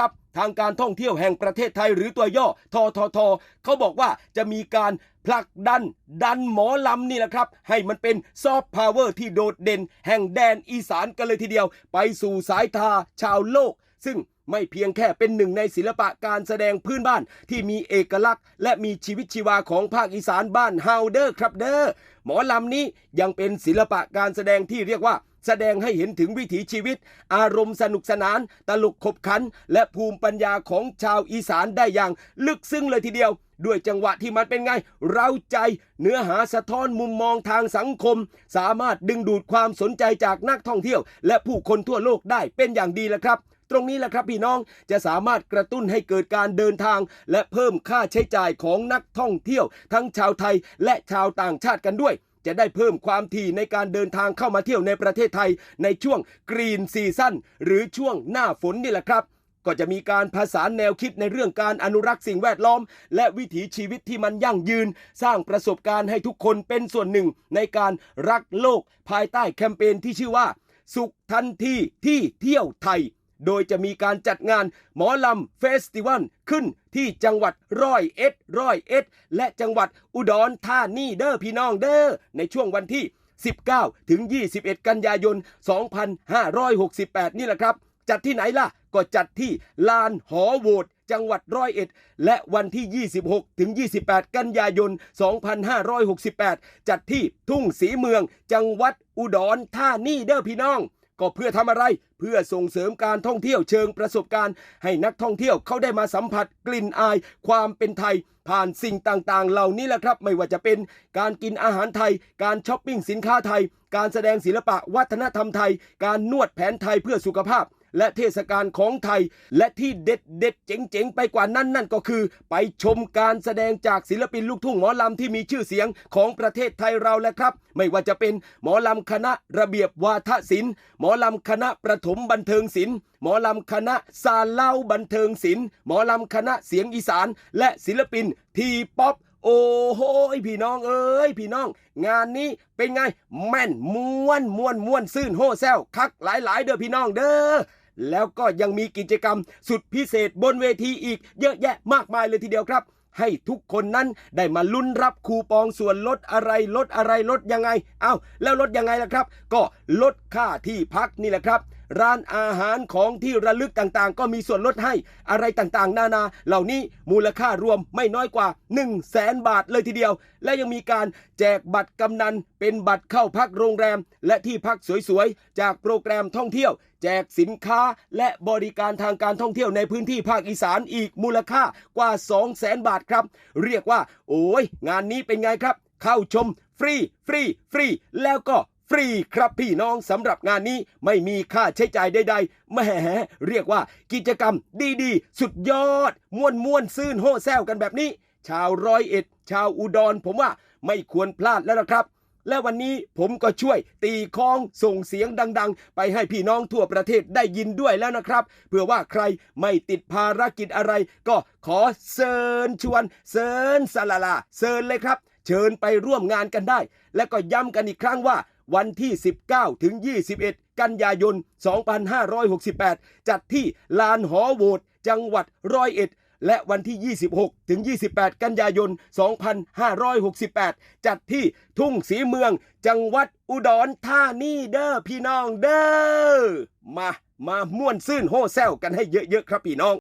ครับทางการท่องเที่ยวแห่งประเทศไทยหรือตัวย่อทททเขาบอกว่าจะมีการผลักดันดันหมอลำนี่แหละครับ ให้มันเป็นซอฟต์พาวเวอร์ที่โดดเด่น แห่งแดนอีสานกันเลยทีเดียว ไปสู่สายตาชาวโลก ซึ่ง ไม่เพียงแค่เป็นหนึ่งในศิลปะการแสดงพื้นบ้านที่มีเอกลักษณ์ และมีชีวิตชีวาของภาคอีสานบ้านเฮาเดอร์ครับเด้อหมอลำนี้ยังเป็นศิลปะการแสดงที่เรียกว่าแสดงให้เห็นถึงวิถีชีวิต อารมณ์สนุกสนาน ตลกขบขัน และภูมิปัญญาของชาวอีสานได้อย่างลึกซึ้งเลยทีเดียว ด้วยจังหวะที่มันเป็นไง เราใจเนื้อหาสะท้อนมุมมองทางสังคม สามารถดึงดูดความสนใจจากนักท่องเที่ยว และผู้คนทั่วโลกได้เป็นอย่างดีแหละครับ ตรงนี้แหละครับพี่น้องจะสามารถกระตุ้นให้เกิดการเดินทาง และเพิ่มค่าใช้จ่ายของนักท่องเที่ยว ทั้งชาวไทยและชาวต่างชาติกันด้วยจะได้เพิ่มความถี่ในการเดินทางเข้ามาเที่ยวในประเทศไทย ในช่วงกรีนซีซั่นหรือช่วงหน้าฝนนี่แหละครับ ก็จะมีการผสานแนวคิดในเรื่องการอนุรักษ์สิ่งแวดล้อม และวิถีชีวิตที่มันยั่งยืน สร้างประสบการณ์ให้ทุกคนเป็นส่วนหนึ่ง ในการรักโลก ภายใต้แคมเปญที่ชื่อว่า สุขทันทีที่เที่ยวไทย โดยจะมีการจัดงานหมอลำเฟสติวัลขึ้นที่จังหวัดร้อยเอ็ดร้อยเอ็ดและจังหวัดอุดรธานีเด้อพี่น้องเด้อในช่วงวันที่ 19 ถึง 21 กันยายน 2568 นี่แหละครับ จัดที่ไหนล่ะ ก็จัดที่ลานหอโหวตจังหวัดร้อยเอ็ดและวันที่ 26 ถึง 28 กันยายน 2568 จัดที่ทุ่งสีเมือง จังหวัดอุดรธานีเด้อพี่น้อง ก็เพื่อทำอะไร เพื่อส่งเสริมการท่องเที่ยวเชิงประสบการณ์ ให้นักท่องเที่ยวเขาได้มาสัมผัสกลิ่นอาย ความเป็นไทย ผ่านสิ่งต่างๆ เหล่านี้แหละครับ ไม่ว่าจะเป็นการกินอาหารไทย การช้อปปิ้งสินค้าไทย การแสดงศิลปะวัฒนธรรมไทย การนวดแผนไทยเพื่อสุขภาพ และเทศกาลของไทย และที่เด็ดเด็ดๆเจ๋งๆ ไปกว่านั้นนั่นก็คือ ไปชมการแสดงจากศิลปินลูกทุ่งหมอลำที่มีชื่อเสียงของประเทศไทยเราแหละครับ ไม่ว่าจะเป็นหมอลำคณะระเบียบวาทศิลป์หมอลำคณะประถมบันเทิงศิลป์หมอลำคณะซาเล่าบันเทิงศิลป์หมอลำคณะเสียงอีสาน และศิลปินทีป๊อปโอ้โหพี่น้องเอ้ยพี่น้อง งานนี้เป็นไง แม่นม้วนม้วนม้วนซื่นโฮแซวคักหลายๆ เด้อพี่น้องเด้อ แล้วก็ยังมีกิจกรรมสุดพิเศษบนเวทีอีกเยอะแยะมากมายเลยทีเดียวครับ ให้ทุกคนนั้นได้มาลุ้นรับคูปองส่วนลดอะไรลดอะไรลดยังไง เอ้าแล้วลดยังไงล่ะครับ ก็ลดค่าที่พักนี่แหละครับ ร้านอาหารของที่ระลึกต่างๆ ก็มีส่วนลดให้อะไรต่างๆ นานา เหล่านี้มูลค่ารวมไม่น้อยกว่า 1 0 0 0 0แสนบาทเลยทีเดียว และยังมีการแจกบัตรกำนัน เป็นบัตรเข้าพักโรงแรม และที่พักสวยๆ จากโปรแกรมท่องเที่ยวแจกสินค้าและบริการทางการท่องเที่ยวในพื้นที่ภาคอีสานอีกมูลค่ากว่า 2 0 0แสนบาทครับ เรียกว่า โอ้ย งานนี้เป็นไงครับ เข้าชม ฟรี ฟรี ฟรี แล้วก็ ฟรีครับพี่น้องสำหรับงานนี้ไม่มีค่าใช้จ่ายใดๆแหมเรียกว่ากิจกรรมดีๆ สุดยอด ม่วนม่วนๆซื่นโห่แซวกันแบบนี้ ชาวร้อยเอ็ด ชาวอุดร ผมว่าไม่ควรพลาดแล้วนะครับ และวันนี้ผมก็ช่วยตีคองส่งเสียงดัง ๆ ไปให้พี่น้องทั่วประเทศได้ยินด้วยแล้วนะครับ เพื่อว่าใครไม่ติดภารกิจอะไร ก็ขอเชิญชวนเชิญสลาลาเชิญเลยครับ เชิญไปร่วมงานกันได้ และก็ย้ำกันอีกครั้งว่า วันที่ 19 ถึง 21 กันยายน 2568 จัดที่ลานหอโหวตจังหวัดร้อยเอ็ด และวันที่ 26 ถึง 28 กันยายน 2568 จัดที่ทุ่งสีเมือง จังหวัดอุดรธานีเด้อพี่น้องเด้อ มา มาม่วนซื่นโฮแซวกันให้เยอะๆครับพี่น้อง